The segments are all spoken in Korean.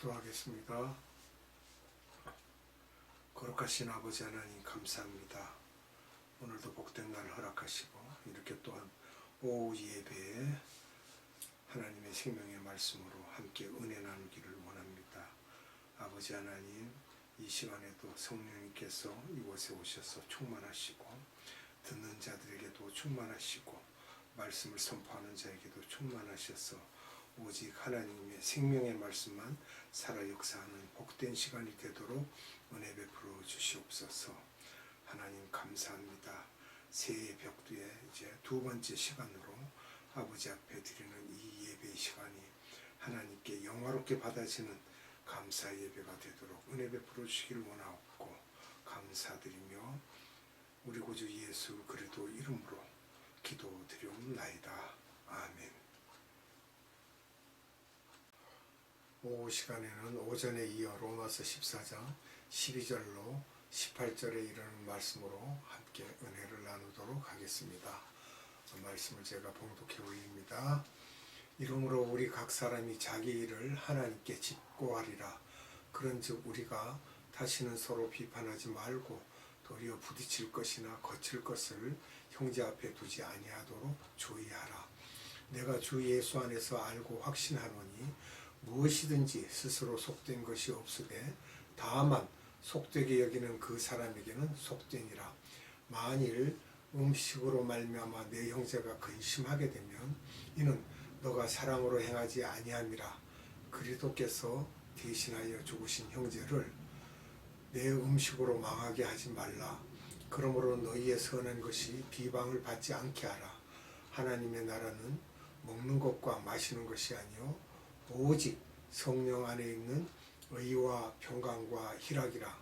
기도하겠습니다. 거룩하신 아버지 하나님 감사합니다. 오늘도 복된 날 허락하시고 이렇게 또한 오후 예배에 하나님의 생명의 말씀으로 함께 은혜 나누기를 원합니다. 아버지 하나님 이 시간에도 성령님께서 이곳에 오셔서 충만하시고 듣는 자들에게도 충만하시고 말씀을 선포하는 자에게도 충만하셔서 오직 하나님의 생명의 말씀만 살아 역사하는 복된 시간이 되도록 은혜 베풀어 주시옵소서. 하나님 감사합니다. 새해 벽두에 이제 두 번째 시간으로 아버지 앞에 드리는 이 예배 시간이 하나님께 영화롭게 받아지는 감사 예배가 되도록 은혜 베풀어 주시기를 원하옵고 감사드리며 우리 구주 예수 그리스도 이름으로 기도드리옵나이다. 아멘. 오후 시간에는 오전에 이어 로마서 14장 12절로 18절에 이르는 말씀으로 함께 은혜를 나누도록 하겠습니다. 말씀을 제가 봉독해 올립니다. 이러므로 우리 각 사람이 자기 일을 하나님께 집고하리라. 그런즉 우리가 다시는 서로 비판하지 말고 도리어 부딪힐 것이나 거칠 것을 형제 앞에 두지 아니하도록 조의하라. 내가 주 예수 안에서 알고 확신하노니 무엇이든지 스스로 속된 것이 없으되 다만 속되게 여기는 그 사람에게는 속되니라. 만일 음식으로 말미암아 내 형제가 근심하게 되면 이는 너가 사랑으로 행하지 아니함이라. 그리스도께서 대신하여 죽으신 형제를 내 음식으로 망하게 하지 말라. 그러므로 너희의 선한 것이 비방을 받지 않게 하라. 하나님의 나라는 먹는 것과 마시는 것이 아니요 오직 성령 안에 있는 의와 평강과 희락이라.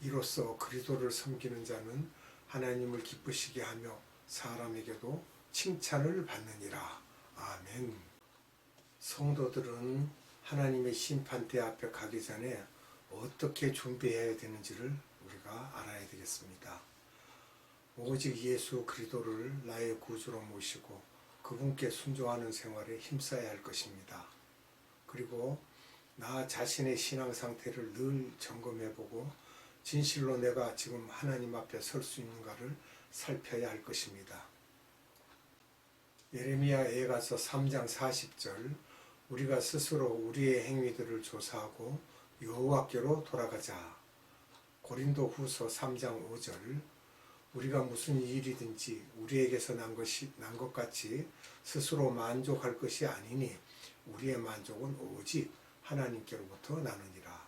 이로써 그리스도를 섬기는 자는 하나님을 기쁘시게 하며 사람에게도 칭찬을 받느니라. 아멘. 성도들은 하나님의 심판대 앞에 가기 전에 어떻게 준비해야 되는지를 우리가 알아야 되겠습니다. 오직 예수 그리스도를 나의 구주로 모시고 그분께 순종하는 생활에 힘써야 할 것입니다. 그리고 나 자신의 신앙 상태를 늘 점검해보고 진실로 내가 지금 하나님 앞에 설 수 있는가를 살펴야 할 것입니다. 예레미야 에 가서 3장 40절 우리가 스스로 우리의 행위들을 조사하고 여호와께로 돌아가자. 고린도 후서 3장 5절 우리가 무슨 일이든지 우리에게서 난 것이 난 것 같이 스스로 만족할 것이 아니니 우리의 만족은 오직 하나님께로부터 나느니라.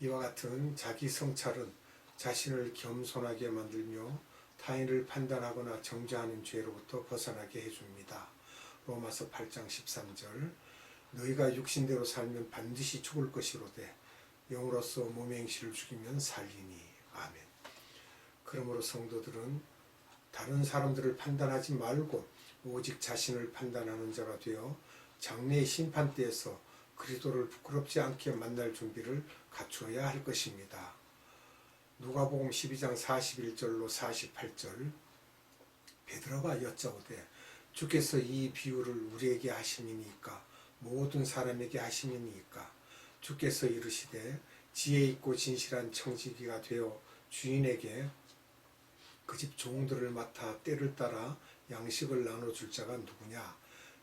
이와 같은 자기 성찰은 자신을 겸손하게 만들며 타인을 판단하거나 정죄하는 죄로부터 벗어나게 해줍니다. 로마서 8장 13절 너희가 육신대로 살면 반드시 죽을 것이로되 영으로서 몸의 행실을 죽이면 살리니 아멘. 그러므로 성도들은 다른 사람들을 판단하지 말고 오직 자신을 판단하는 자가 되어 장래의 심판대에서 그리스도를 부끄럽지 않게 만날 준비를 갖추어야 할 것입니다. 누가복음 12장 41절로 48절. 베드로가 여짜오되 주께서 이 비유를 우리에게 하심이니까 모든 사람에게 하심이니까. 주께서 이르시되 지혜 있고 진실한 청지기가 되어 주인에게 그 집 종들을 맡아 때를 따라 양식을 나눠줄 자가 누구냐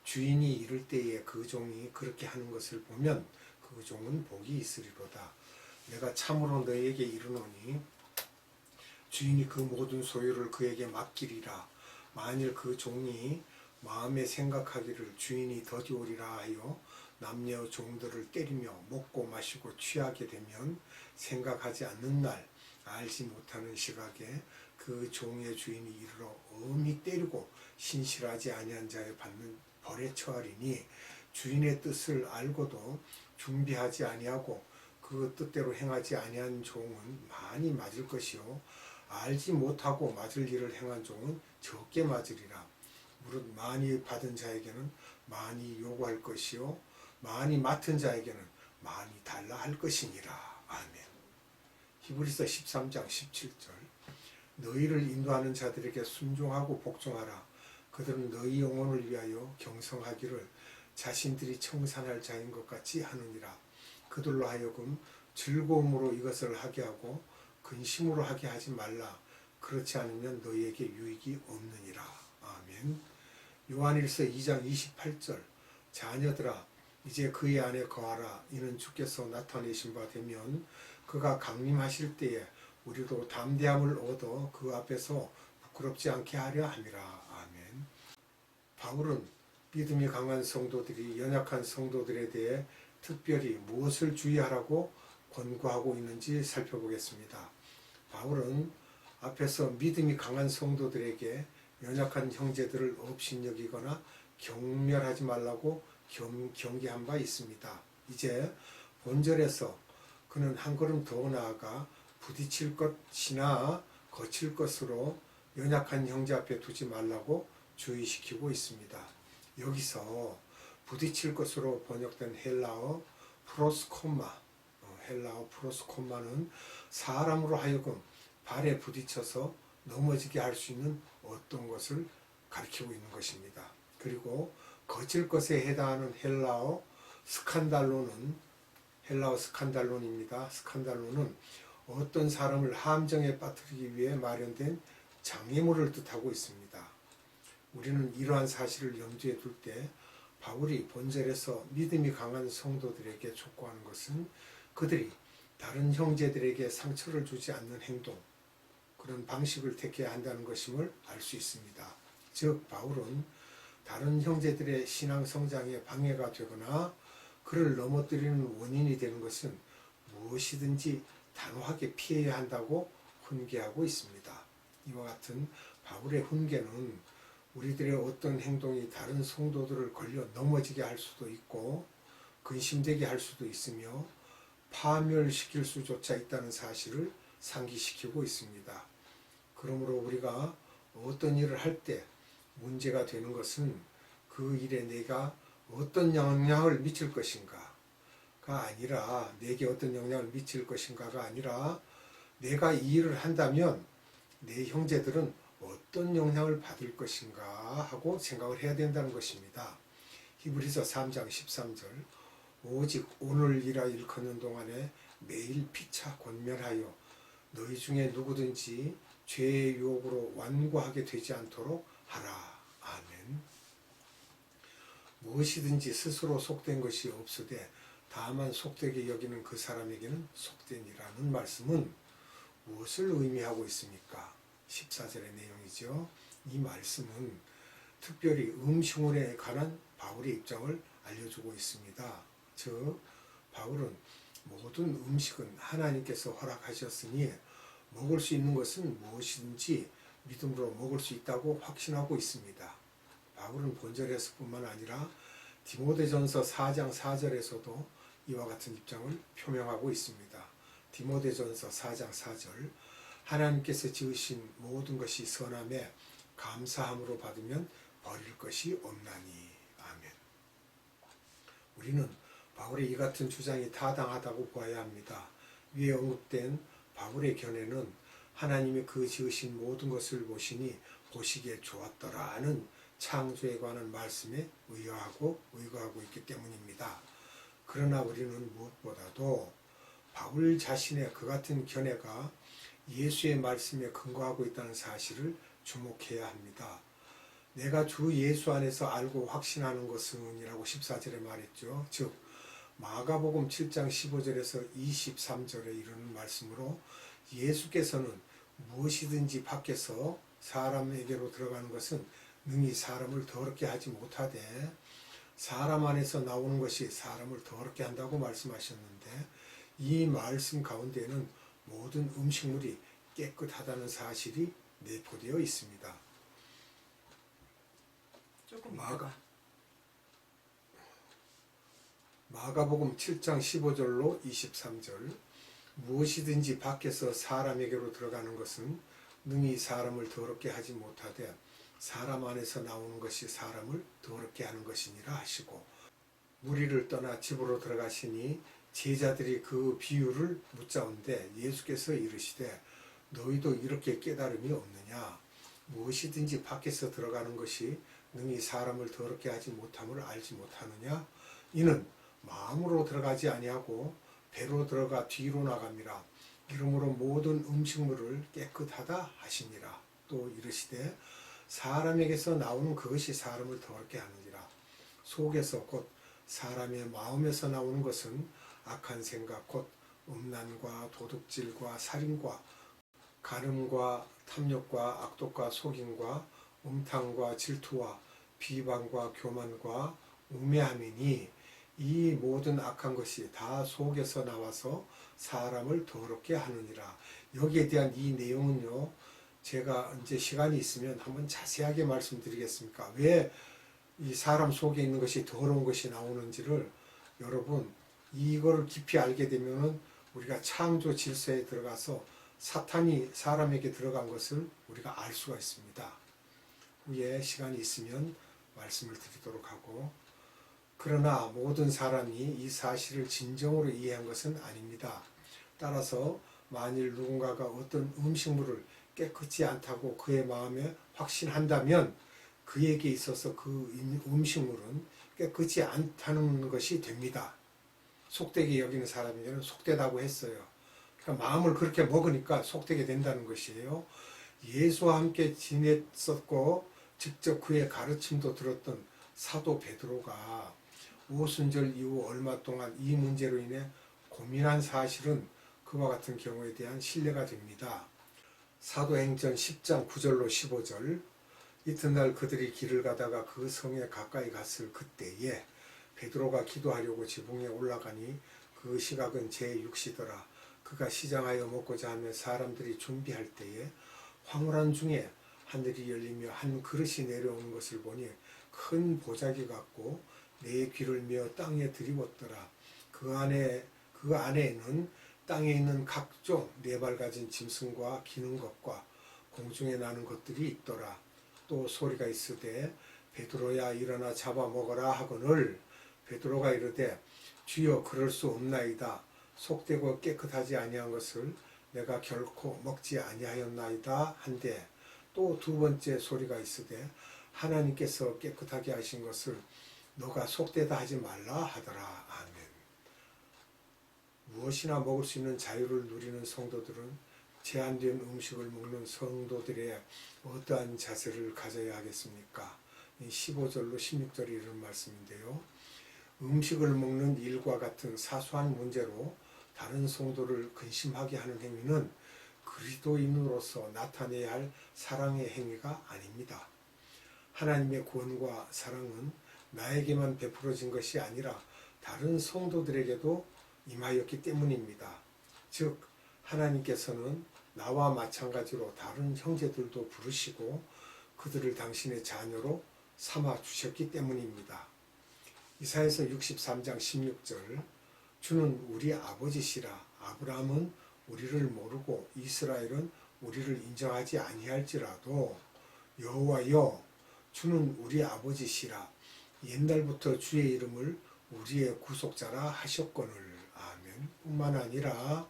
주인이 이를 때에 그 종이 그렇게 하는 것을 보면 그 종은 복이 있으리로다. 내가 참으로 너희에게 이르노니 주인이 그 모든 소유를 그에게 맡기리라. 만일 그 종이 마음에 생각하기를 주인이 더디오리라 하여 남녀 종들을 때리며 먹고 마시고 취하게 되면 생각하지 않는 날 알지 못하는 시각에 그 종의 주인이 이르러 엄히 때리고 신실하지 아니한 자에 받는 벌에 처하리니 주인의 뜻을 알고도 준비하지 아니하고 그 뜻대로 행하지 아니한 종은 많이 맞을 것이요. 알지 못하고 맞을 일을 행한 종은 적게 맞으리라. 무릇 많이 받은 자에게는 많이 요구할 것이요. 많이 맡은 자에게는 많이 달라 할 것이니라. 아멘. 히브리서 13장 17절. 너희를 인도하는 자들에게 순종하고 복종하라 그들은 너희 영혼을 위하여 경성하기를 자신들이 청산할 자인 것 같이 하느니라 그들로 하여금 즐거움으로 이것을 하게 하고 근심으로 하게 하지 말라. 그렇지 않으면 너희에게 유익이 없느니라. 아멘. 요한일서 2장 28절 자녀들아 이제 그의 안에 거하라 이는 주께서 나타내신 바 되면 그가 강림하실 때에 우리도 담대함을 얻어 그 앞에서 부끄럽지 않게 하려 함이라. 바울은 믿음이 강한 성도들이 연약한 성도들에 대해 특별히 무엇을 주의하라고 권고하고 있는지 살펴보겠습니다. 바울은 앞에서 믿음이 강한 성도들에게 연약한 형제들을 업신여기거나 경멸하지 말라고 경, 경계한 바 있습니다. 이제 본절에서 그는 한 걸음 더 나아가 부딪힐 것이나 거칠 것으로 연약한 형제 앞에 두지 말라고 주의시키고 있습니다. 여기서 부딪힐 것으로 번역된 헬라어 프로스코마, 어, 헬라어 프로스코마는 사람으로 하여금 발에 부딪혀서 넘어지게 할 수 있는 어떤 것을 가리키고 있는 것입니다. 그리고 거칠 것에 해당하는 헬라어 스칸달로는 헬라어 스칸달론입니다. 스칸달론은 어떤 사람을 함정에 빠뜨리기 위해 마련된 장애물을 뜻하고 있습니다. 우리는 이러한 사실을 염두에 둘 때 바울이 본절에서 믿음이 강한 성도들에게 촉구하는 것은 그들이 다른 형제들에게 상처를 주지 않는 행동, 그런 방식을 택해야 한다는 것임을 알 수 있습니다. 즉, 바울은 다른 형제들의 신앙 성장에 방해가 되거나 그를 넘어뜨리는 원인이 되는 것은 무엇이든지 단호하게 피해야 한다고 훈계하고 있습니다. 이와 같은 바울의 훈계는 우리들의 어떤 행동이 다른 성도들을 걸려 넘어지게 할 수도 있고 근심되게 할 수도 있으며 파멸시킬 수조차 있다는 사실을 상기시키고 있습니다. 그러므로 우리가 어떤 일을 할 때 문제가 되는 것은 그 일에 내가 어떤 영향을 미칠 것인가가 아니라 내게 어떤 영향을 미칠 것인가가 아니라 내가 이 일을 한다면 내 형제들은 어떤 영향을 받을 것인가 하고 생각을 해야 된다는 것입니다. 히브리서 3장 13절 오직 오늘이라 일컫는 동안에 매일 피차 권면하여 너희 중에 누구든지 죄의 유혹으로 완고하게 되지 않도록 하라. 아멘. 무엇이든지 스스로 속된 것이 없으되 다만 속되게 여기는 그 사람에게는 속된이라는 말씀은 무엇을 의미하고 있습니까? 14절의 내용이죠. 이 말씀은 특별히 음식물에 관한 바울의 입장을 알려주고 있습니다. 즉, 바울은 모든 음식은 하나님께서 허락하셨으니 먹을 수 있는 것은 무엇이든지 믿음으로 먹을 수 있다고 확신하고 있습니다. 바울은 본절에서뿐만 아니라 디모데전서 4장 4절에서도 이와 같은 입장을 표명하고 있습니다. 디모데전서 4장 4절 하나님께서 지으신 모든 것이 선함에 감사함으로 받으면 버릴 것이 없나니 아멘. 우리는 바울의 이 같은 주장이 타당하다고 보아야 합니다. 위에 언급된 바울의 견해는 하나님이 그 지으신 모든 것을 보시니 보시기에 좋았더라 하는 창조에 관한 말씀에 의거하고 의거하고 있기 때문입니다. 그러나 우리는 무엇보다도 바울 자신의 그 같은 견해가 예수의 말씀에 근거하고 있다는 사실을 주목해야 합니다. 내가 주 예수 안에서 알고 확신하는 것은 이라고 14절에 말했죠. 즉 마가복음 7장 15절에서 23절에 이르는 말씀으로 예수께서는 무엇이든지 밖에서 사람에게로 들어가는 것은 능히 사람을 더럽게 하지 못하되 사람 안에서 나오는 것이 사람을 더럽게 한다고 말씀하셨는데 이 말씀 가운데는 모든 음식물이 깨끗하다는 사실이 내포되어 있습니다. 조금 마가- 마가복음 7장 15절로 23절 무엇이든지 밖에서 사람에게로 들어가는 것은 능히 사람을 더럽게 하지 못하되 사람 안에서 나오는 것이 사람을 더럽게 하는 것이니라 하시고 무리를 떠나 집으로 들어가시니 제자들이 그 비유를 묻자온데 예수께서 이르시되 너희도 이렇게 깨달음이 없느냐 무엇이든지 밖에서 들어가는 것이 능히 사람을 더럽게 하지 못함을 알지 못하느냐 이는 마음으로 들어가지 아니하고 배로 들어가 뒤로 나갑니다. 이러므로 모든 음식물을 깨끗하다 하시니라. 또 이르시되 사람에게서 나오는 그것이 사람을 더럽게 하느니라. 속에서 곧 사람의 마음에서 나오는 것은 악한 생각 곧 음란과 도둑질과 살인과 가늠과 탐욕과 악독과 속임과 음탕과 질투와 비방과 교만과 우매함이니 이 모든 악한 것이 다 속에서 나와서 사람을 더럽게 하느니라. 여기에 대한 이 내용은요. 제가 이제 시간이 있으면 한번 자세하게 말씀드리겠습니까? 왜 이 사람 속에 있는 것이 더러운 것이 나오는지를 여러분 이거를 깊이 알게 되면은 우리가 창조 질서에 들어가서 사탄이 사람에게 들어간 것을 우리가 알 수가 있습니다. 후에 시간이 있으면 말씀을 드리도록 하고 그러나 모든 사람이 이 사실을 진정으로 이해한 것은 아닙니다. 따라서 만일 누군가가 어떤 음식물을 깨끗이 않다고 그의 마음에 확신한다면 그에게 있어서 그 음식물은 깨끗이 않다는 것이 됩니다. 속되게 여기는 사람에게는 속되다고 했어요. 그러니까 마음을 그렇게 먹으니까 속되게 된다는 것이에요. 예수와 함께 지냈었고 직접 그의 가르침도 들었던 사도 베드로가 오순절 이후 얼마 동안 이 문제로 인해 고민한 사실은 그와 같은 경우에 대한 신뢰가 됩니다. 사도행전 10장 9절로 15절 이튿날 그들이 길을 가다가 그 성에 가까이 갔을 그때에 베드로가 기도하려고 지붕에 올라가니 그 시각은 제6시더라. 그가 시장하여 먹고자 하며 사람들이 준비할 때에 황홀한 중에 하늘이 열리며 한 그릇이 내려오는 것을 보니 큰 보자기 같고 내 귀를 메어 땅에 들이웠더라. 그 안에 그 안에는 땅에 있는 각종 네 발 가진 짐승과 기는 것과 공중에 나는 것들이 있더라. 또 소리가 있으되 베드로야 일어나 잡아 먹어라 하거늘 베드로가 이르되 주여 그럴 수 없나이다 속되고 깨끗하지 아니한 것을 내가 결코 먹지 아니하였나이다 한데 또 두 번째 소리가 있으되 하나님께서 깨끗하게 하신 것을 너가 속되다 하지 말라 하더라 아멘 무엇이나 먹을 수 있는 자유를 누리는 성도들은 제한된 음식을 먹는 성도들의 어떠한 자세를 가져야 하겠습니까? 15절로 16절이 이런 말씀인데요. 음식을 먹는 일과 같은 사소한 문제로 다른 성도를 근심하게 하는 행위는 그리스도인으로서 나타내야 할 사랑의 행위가 아닙니다. 하나님의 구원과 사랑은 나에게만 베풀어진 것이 아니라 다른 성도들에게도 임하였기 때문입니다. 즉 하나님께서는 나와 마찬가지로 다른 형제들도 부르시고 그들을 당신의 자녀로 삼아 주셨기 때문입니다. 이사에서 63장 16절 주는 우리 아버지시라. 아브라함은 우리를 모르고 이스라엘은 우리를 인정하지 아니할지라도 여호와여 주는 우리 아버지시라. 옛날부터 주의 이름을 우리의 구속자라 하셨거늘. 아멘. 뿐만 아니라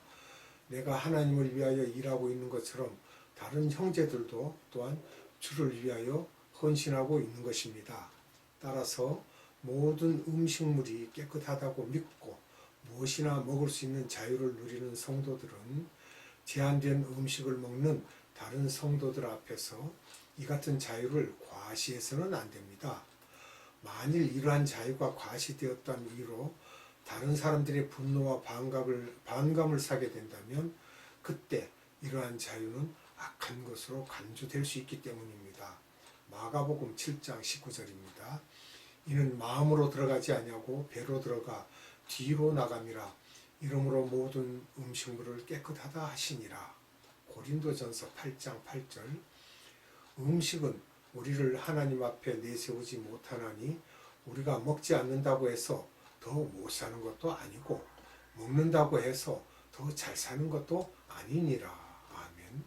내가 하나님을 위하여 일하고 있는 것처럼 다른 형제들도 또한 주를 위하여 헌신하고 있는 것입니다. 따라서 모든 음식물이 깨끗하다고 믿고 무엇이나 먹을 수 있는 자유를 누리는 성도들은 제한된 음식을 먹는 다른 성도들 앞에서 이 같은 자유를 과시해서는 안 됩니다. 만일 이러한 자유가 과시되었다는 이유로 다른 사람들의 분노와 반감을, 반감을 사게 된다면 그때 이러한 자유는 악한 것으로 간주될 수 있기 때문입니다. 마가복음 7장 19절입니다. 이는 마음으로 들어가지 아니하고 배로 들어가 뒤로 나감이라 이러므로 모든 음식물을 깨끗하다 하시니라. 고린도전서 8장 8절 음식은 우리를 하나님 앞에 내세우지 못하나니 우리가 먹지 않는다고 해서 더 못 사는 것도 아니고 먹는다고 해서 더 잘 사는 것도 아니니라. 아멘.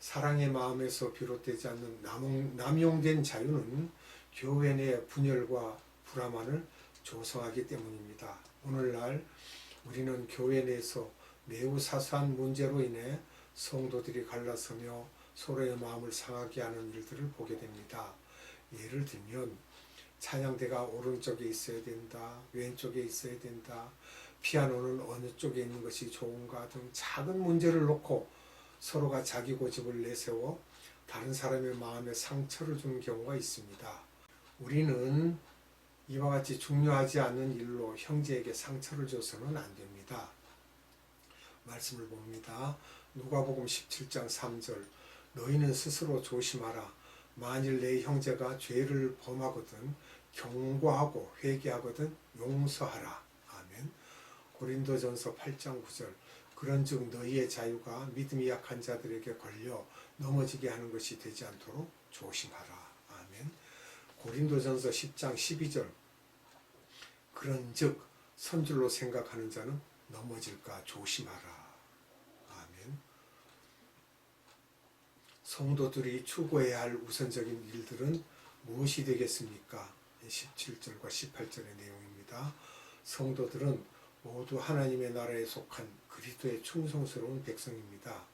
사랑의 마음에서 비롯되지 않는 남용, 남용된 자유는 교회 내 분열과 불화만을 조성하기 때문입니다. 오늘날 우리는 교회 내에서 매우 사소한 문제로 인해 성도들이 갈라서며 서로의 마음을 상하게 하는 일들을 보게 됩니다. 예를 들면 찬양대가 오른쪽에 있어야 된다, 왼쪽에 있어야 된다, 피아노는 어느 쪽에 있는 것이 좋은가 등 작은 문제를 놓고 서로가 자기 고집을 내세워 다른 사람의 마음에 상처를 주는 경우가 있습니다. 우리는 이와 같이 중요하지 않은 일로 형제에게 상처를 줘서는 안 됩니다. 말씀을 봅니다. 누가복음 17장 3절 너희는 스스로 조심하라. 만일 내 형제가 죄를 범하거든 경고하고 회개하거든 용서하라. 아멘. 고린도전서 8장 9절 그런즉 너희의 자유가 믿음이 약한 자들에게 걸려 넘어지게 하는 것이 되지 않도록 조심하라. 고린도전서 10장 12절 그런즉 선줄로 생각하는 자는 넘어질까 조심하라. 아멘. 성도들이 추구해야 할 우선적인 일들은 무엇이 되겠습니까? 17절과 18절의 내용입니다. 성도들은 모두 하나님의 나라에 속한 그리스도의 충성스러운 백성입니다.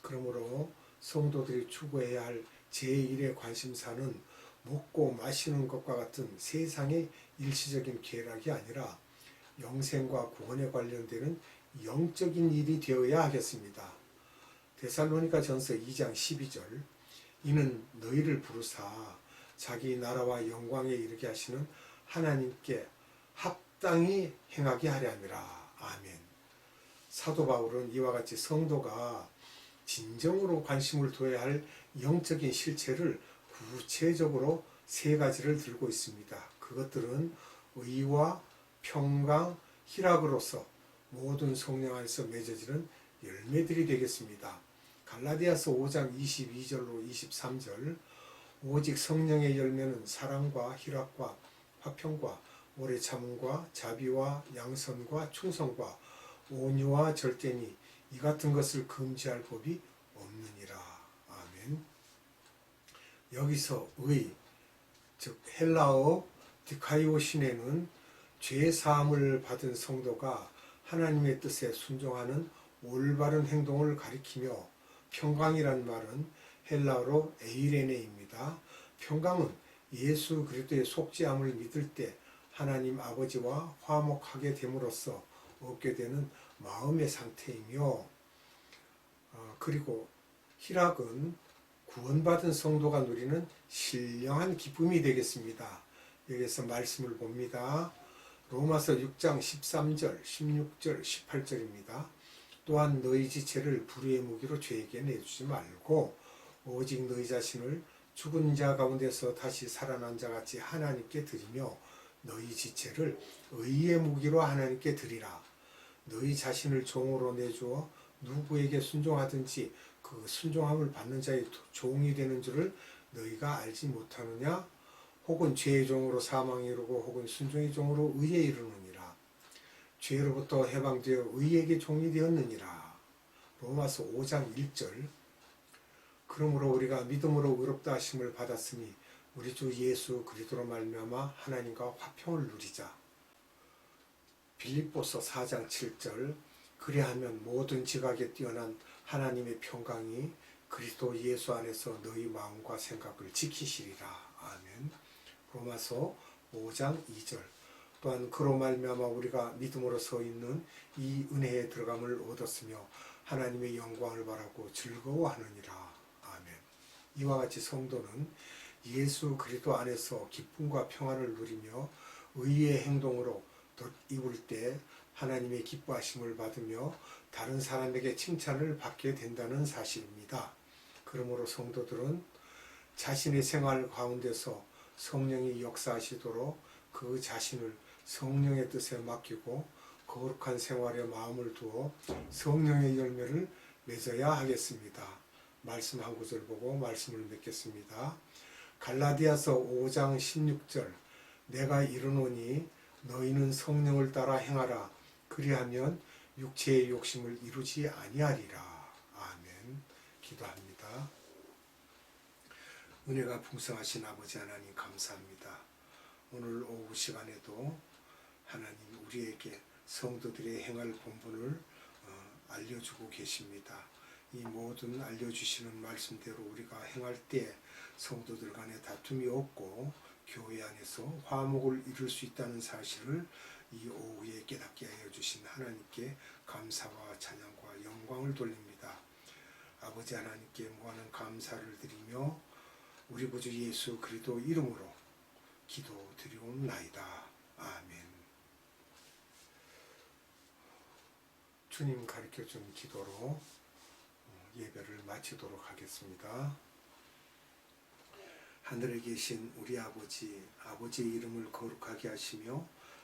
그러므로 성도들이 추구해야 할 제1의 관심사는 먹고 마시는 것과 같은 세상의 일시적인 쾌락이 아니라 영생과 구원에 관련되는 영적인 일이 되어야 하겠습니다. 데살로니가 전서 2장 12절 이는 너희를 부르사 자기 나라와 영광에 이르게 하시는 하나님께 합당히 행하게 하려 함이라. 아멘. 사도 바울은 이와 같이 성도가 진정으로 관심을 둬야 할 영적인 실체를 구체적으로 세 가지를 들고 있습니다. 그것들은 의와 평강, 희락으로서 모든 성령 안에서 맺어지는 열매들이 되겠습니다. 갈라디아서 5장 22절로 23절 오직 성령의 열매는 사랑과 희락과 화평과 오래 참음과 자비와 양선과 충성과 온유와 절제니 이 같은 것을 금지할 법이 없느니라. 아멘. 여기서 의, 즉 헬라어 디카이오신에는 죄 사함을 받은 성도가 하나님의 뜻에 순종하는 올바른 행동을 가리키며 평강이란 말은 헬라어로 에이레네입니다. 평강은 예수 그리스도의 속죄함을 믿을 때 하나님 아버지와 화목하게 됨으로써 얻게 되는 마음의 상태이며 어, 그리고 희락은 구원받은 성도가 누리는 신령한 기쁨이 되겠습니다. 여기서 말씀을 봅니다. 로마서 6장 13절, 16절, 18절입니다. 또한 너희 지체를 불의의 무기로 죄에게 내주지 말고 오직 너희 자신을 죽은 자 가운데서 다시 살아난 자 같이 하나님께 드리며 너희 지체를 의의 무기로 하나님께 드리라. 너희 자신을 종으로 내주어 누구에게 순종하든지 그 순종함을 받는 자의 종이 되는 줄을 너희가 알지 못하느냐? 혹은 죄의 종으로 사망에 이르고 혹은 순종의 종으로 의에 이르느니라. 죄로부터 해방되어 의에게 종이 되었느니라. 로마서 5장 1절 그러므로 우리가 믿음으로 의롭다 하심을 받았으니 우리 주 예수 그리스도로 말미암아 하나님과 화평을 누리자. 빌립보서 4장 7절 그리하면 모든 지각에 뛰어난 하나님의 평강이 그리스도 예수 안에서 너희 마음과 생각을 지키시리라. 아멘. 로마서 5장 2절 또한 그로 말미암아 우리가 믿음으로 서 있는 이 은혜에 들어감을 얻었으며 하나님의 영광을 바라고 즐거워하느니라. 아멘. 이와 같이 성도는 예수 그리스도 안에서 기쁨과 평안을 누리며 의의 행동으로 덧입을 때 하나님의 기뻐하심을 받으며 다른 사람에게 칭찬을 받게 된다는 사실입니다. 그러므로 성도들은 자신의 생활 가운데서 성령이 역사하시도록 그 자신을 성령의 뜻에 맡기고 거룩한 생활에 마음을 두어 성령의 열매를 맺어야 하겠습니다. 말씀 한 구절 보고 말씀을 맺겠습니다. 갈라디아서 5장 16절 내가 이르노니 너희는 성령을 따라 행하라 그리하면 육체의 욕심을 이루지 아니하리라. 아멘. 기도합니다. 은혜가 풍성하신 아버지 하나님 감사합니다. 오늘 오후 시간에도 하나님 우리에게 성도들의 행할 본분을 어, 알려주고 계십니다. 이 모든 알려주시는 말씀대로 우리가 행할 때 성도들 간에 다툼이 없고 교회 안에서 화목을 이룰 수 있다는 사실을 이 오후에 깨닫게 하여 주신 하나님께 감사와 찬양과 영광을 돌립니다. 아버지 하나님께 무한한 감사를 드리며 우리 구주 예수 그리스도 이름으로 기도 드리옵나이다. 아멘. 주님 가르쳐 준 기도로 어, 예배를 마치도록 하겠습니다. 하늘에 계신 우리 아버지, 아버지의 이름을 거룩하게 하시며